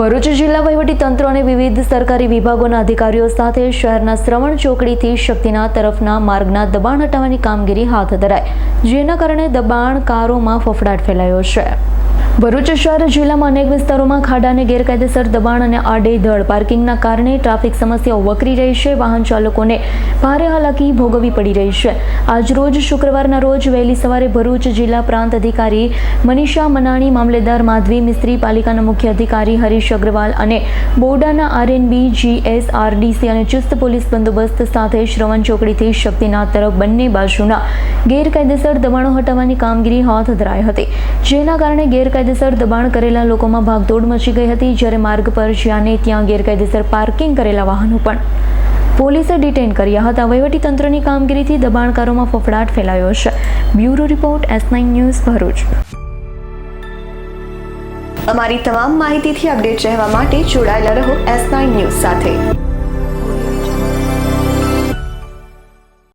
ભરૂચ જિલ્લા તંત્ર અને વિવિધ સરકારી વિભાગોના અધિકારીઓ સાથે શહેરના શ્રવણ ચોકડીથી શક્તિનાથ તરફના માર્ગના દબાણ હટાવવાની કામગીરી હાથ ધરાઈ, જેના કારણે દબાણકારોમાં ફફડાટ ફેલાયો છે. ભરૂચ શહેર જિલ્લામાં અનેક વિસ્તારોમાં ખાડાને ગેરકાયદેસર દબાણ અને આડેધડ. પાર્કિંગના કારણે ટ્રાફિક સમસ્યાઓ વકરી રહી છે. વાહન ચાલકોને ભારે હાલાકી ભોગવવી પડી રહી છે. આજરોજ શુક્રવારના રોજ વહેલી સવારે ભરૂચ જિલ્લા પ્રાંત અધિકારી મનીષા મનાણી, મામલેદાર માધવી, મિસ્ત્રી પાલિકાના મુખ્ય અધિકારી હરીશ અગ્રવાલ અને બોરડાના આરએનબી જીએસઆરડીસી અને ચુસ્ત પોલીસ બંદોબસ્ત સાથે શ્રવણ ચોકડીથી શક્તિનાથ તરફ બંને બાજુના ગેરકાયદેસર દબાણો હટાવવાની કામગીરી હાથ ધરાઈ હતી. જેના કારણે ગેરકાયદેસર દબાણ કરેલા લોકોમાં ભાગદોડ મચી ગઈ હતી. જ્યારે માર્ગ પર જ્યાં ને ત્યાં ગેરકાયદેસર પાર્કિંગ કરેલા વાહનો પણ પોલીસે ડિટેન કર્યા હતા. વહીવટીતંત્રની કામગીરીથી દબાણકારોમાં ફફડાટ ફેલાયો છે. Bureau report S nine news Bharuch. અમારી તમામ માહિતીથી અપડેટ રહેવા માટે જોડાયેલા રહો એસ નાઇન ન્યૂઝ સાથે.